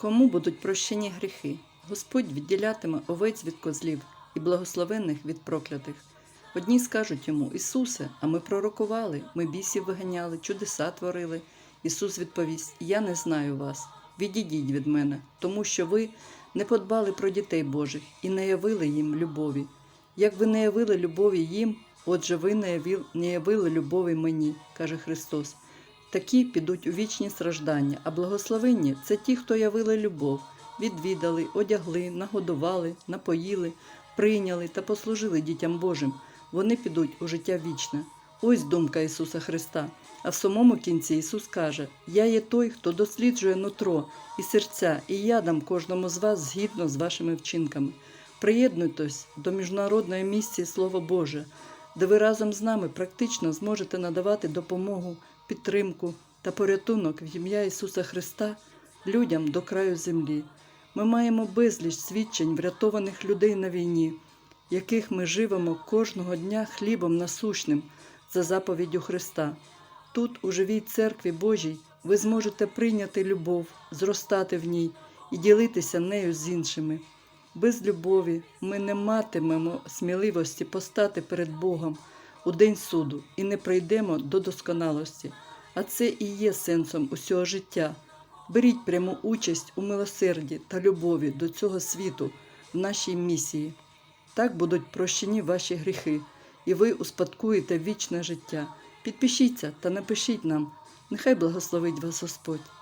Кому будуть прощені гріхи? Господь відділятиме овець від козлів і благословенних від проклятих. Одні скажуть йому Ісусе, а ми пророкували, ми бісів виганяли, чудеса творили. Ісус відповість: Я не знаю вас. Відійдіть від мене, тому що ви не подбали про дітей Божих і не явили їм любові. Як ви не явили любові їм, отже, ви не явили, любові мені, каже Христос. Такі підуть у вічні страждання, а благословенні це ті, хто явили любов, відвідали, одягли, нагодували, напоїли, прийняли та послужили дітям Божим. Вони підуть у життя вічне. Ось думка Ісуса Христа. А в самому кінці Ісус каже: Я є той, хто досліджує нутро і серця, і я дам кожному з вас згідно з вашими вчинками. Приєднуйтесь до міжнародної місії Слово Боже, де ви разом з нами практично зможете надавати допомогу, підтримку та порятунок в ім'я Ісуса Христа людям до краю землі. Ми маємо безліч свідчень врятованих людей на війні, яких ми живемо кожного дня хлібом насущним за заповіддю Христа. Тут, у живій церкві Божій, ви зможете прийняти любов, зростати в ній і ділитися нею з іншими. Без любові ми не матимемо сміливості постати перед Богом у день суду і не прийдемо до досконалості. А це і є сенсом усього життя. Беріть пряму участь у милосерді та любові до цього світу в нашій місії. Так будуть прощені ваші гріхи, і ви успадкуєте вічне життя. Підпишіться та напишіть нам. Нехай благословить вас Господь.